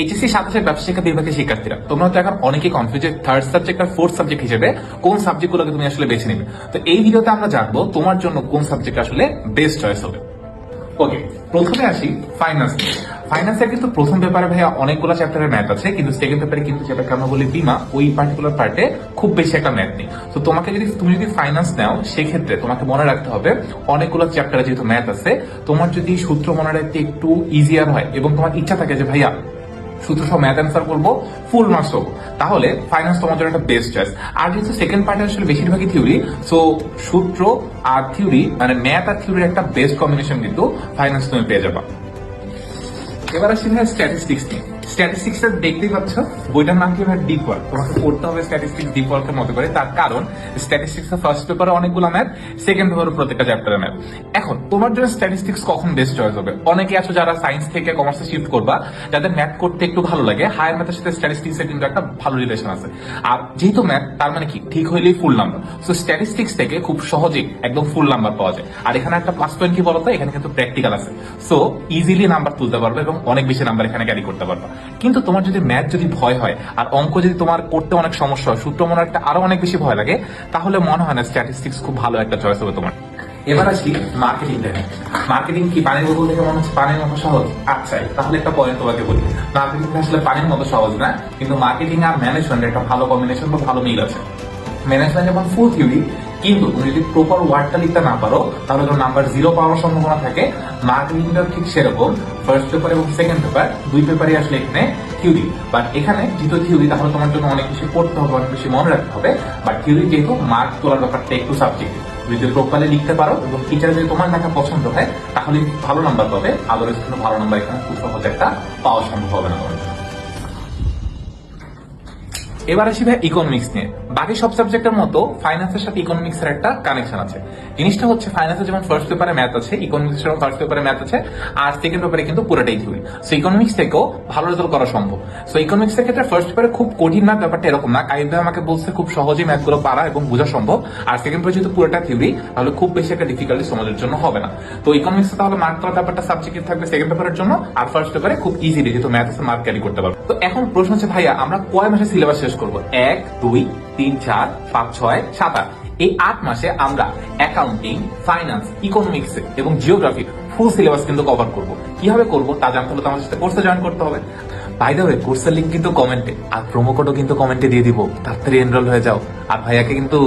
HSC সাতাশের ব্যবসা শিক্ষা বিভাগের শিক্ষার্থীরা, তোমরা তো এখন অনেকে কনফিউজ থার্ড সাবজেক্ট আর ফোর্থ সাবজেক্ট হিসেবে কোন সাবজেক্টগুলোকে তুমি আসলে বেছে নিবে। তো এই ভিডিওতে আমরা জানব তোমার জন্য কোন সাবজেক্ট আসলে বেস্ট চয়েস হবে। ওকে প্রথমে আসি ফাইন্যান্স ফাইন্যান্সের কিন্তু প্রথম পেপারে ভাইয়া অনেকগুলো চ্যাপ্টারের ম্যাথ আছে, কিন্তু সেকেন্ড পেপারে কিন্তু যেটাকে আমরা বলি বিমা, ওই পার্টিকুলার পার্টে খুব বেশি একটা ম্যাথ নেই। তো তোমাকে যদি, তুমি যদি ফাইন্যান্স নাও, সেক্ষেত্রে তোমাকে মনে রাখতে হবে অনেকগুলো চ্যাপ্টারে যেহেতু ম্যাথ আছে, তোমার যদি সূত্র মনে রাখতে একটু ইজিয়ার হয় এবং তোমার ইচ্ছা থাকে যে ভাইয়া সূত্র সব ম্যাথ অ্যান্সার করব ফুল মার্কস হব তাহলে ফাইন্যান্স তোমার জন্য একটা বেস্ট চয়েস আর যেহেতু সেকেন্ড পার্টে আসলে বেশিরভাগই থিওরি সো সূত্র আর থিওরি মানে ম্যাথ আর থিওরির একটা বেস্ট কম্বিনেশন কিন্তু ফাইন্যান্স তুমি পেয়ে যাবা। এবার আসি স্ট্যাটিস্টিক্স নিয়ে। স্ট্যাটিস্টিক্স দেখতেই পাচ্ছ, বইটার নাম কি ভাই? ডিপ ওয়ার্ক তোমাকে পড়তে হবে স্ট্যাটিস্টিক্স ডিপ ওয়ার্কের মতো করে। তার কারণ স্ট্যাটিস্টিক্স ফার্স্ট পেপারে অনেকগুলো ম্যাথ সেকেন্ড পেপারে প্রত্যেকটা চ্যাপ্টারে ম্যাথ এখন, তোমার জন্য স্ট্যাটিস্টিক্স কখন বেস্ট চয়েস হবে? অনেকে আছো যারা সায়েন্স থেকে কমার্সে শিফট করবা, যাদের ম্যাথ করতে একটু ভালো লাগে হায়ার ম্যাথের সাথে স্ট্যাটিস্টিক্স এর কিন্তু একটা ভালো রিলেশন আছে। আর যেহেতু ম্যাথ তার মানে কি? ঠিক হইলেই ফুল নাম্বার সো স্ট্যাটিস্টিক্স থেকে খুব সহজেই একদম ফুল নাম্বার পাওয়া যায়। আর এখানে একটা প্লাস পয়েন্ট কি বলতো? এখানে কিন্তু প্র্যাকটিক্যাল আছে। সো ইজিলি নাম্বার তুলতে পারবে এবং অনেক বেশি নাম্বার এখানে ক্যারি করতে পারবে। কিন্তু তোমার যদি ম্যাথ যদি ভয় হয়, আর অঙ্ক যদি তোমার করতে অনেক সমস্যা হয়, সূত্র মনে একটা আরও অনেক বেশি ভয় লাগে, তাহলে মনে হয় না স্ট্যাটিস্টিক্স খুব ভালো একটা চয়েস হবে তোমার। এবার আসি মার্কেটিং মার্কেটিং কি পানির বোতল থেকে মনে হচ্ছে? পানির মতো সহজ। আচ্ছা তাহলে একটা পয়েন্ট তোমাকে বলি। মার্কেটিং আসলে পানির মতো সহজ না, কিন্তু মার্কেটিং আর ম্যানেজমেন্ট একটা ভালো কম্বিনেশন বা ভালো মিল আছে। ম্যানেজমেন্ট যেমন ফুল থিওরি কিন্তু তুমি যদি প্রপার ওয়ার্ডটা লিখতে না পারো, তাহলে তোমার নাম্বার জিরো পাওয়ার সম্ভাবনা থাকে। মার্কেটিংটা ঠিক সেরকম। ফার্স্ট পেপার এবং সেকেন্ড পেপার দুই পেপারই আসলে এখানে থিওরি বাট এখানে যেহেতু থিওরি তাহলে তোমার জন্য অনেক বেশি পড়তে হবে, অনেক বেশি মনে রাখতে হবে। বাট থিওরি যেহেতু মার্ক তোলার ব্যাপারটা একটু সাবজেক্ট তুমি যদি প্রপারলি লিখতে পারো এবং টিচার যদি তোমার লেখা পছন্দ হয়, তাহলে ভালো নাম্বার পাবে। আদারওয়াইজ কিন্তু ভালো নাম্বার এখানে খুব সহজ একটা পাওয়া সম্ভব হবে না তোমার। এবার আসি ভাই ইকোনমিক্স নিয়ে। বাকি সব সাবজেক্টের মতো ফাইন্যান্সের সাথে ইকোনমিক্স এর একটা কানেকশন আছে। জিনিসটা হচ্ছে ফাইন্যান্সের যেমন ফার্স্ট পেপারে ম্যাথ আছে ইকোনমিক্স যেমন ফার্স্ট পেপারে ম্যাথ আছে, আর সেকেন্ড পেপারে কিন্তু পুরোটাই থিওরি সো ইকোনমিক্স থেকেও ভালো রেজাল্ট করা সম্ভব। সো ইকোনমিক্স এর ক্ষেত্রে ফার্স্ট পেপারে খুব কঠিন ম্যাথ ব্যাপারটা এরকম না। ভাই আমাকে বলছে খুব সহজেই ম্যাথগুলো পারা এবং বোঝা সম্ভব। আর সেকেন্ড পেপারে যেহেতু পুরোটা থিওরি তাহলে খুব বেশি একটা ডিফিকাল্টি সমাজের জন্য হবে না। তো ইকোনমিক্সে তাহলে মার্ক করার ব্যাপারটা সাবজেক্ট থাকবে সেকেন্ড পেপারের জন্য। আর ফার্স্ট পেপারে খুব ইজিলি যেহেতু ম্যাথ আছে মার্ক ক্যারি করতে পারব। তো এখন প্রশ্ন হচ্ছে, ভাইয়া, আমরা কয় মাসে সিলেবাস শেষ করব। এক, দুই, তিন, চার, পাঁচ, ছয়, সাত, আট। এই আট মাসে আমরা অ্যাকাউন্টিং ফাইন্যান্স ইকোনমিক্স এবং জিওগ্রাফি ফুল সিলেবাস কিন্তু কভার করব। কীভাবে করব তা জানতে হলে আমার সাথে কোর্সে জয়েন করতে হবে। বাই দ্য ওয়ে কোর্সের লিঙ্ক কিন্তু কমেন্টে আর প্রোমো কোডও কিন্তু কমেন্টে দিয়ে দিব। তাড়াতাড়ি এনরোল হয়ে যাও। আর ভাইয়াকে কিন্তু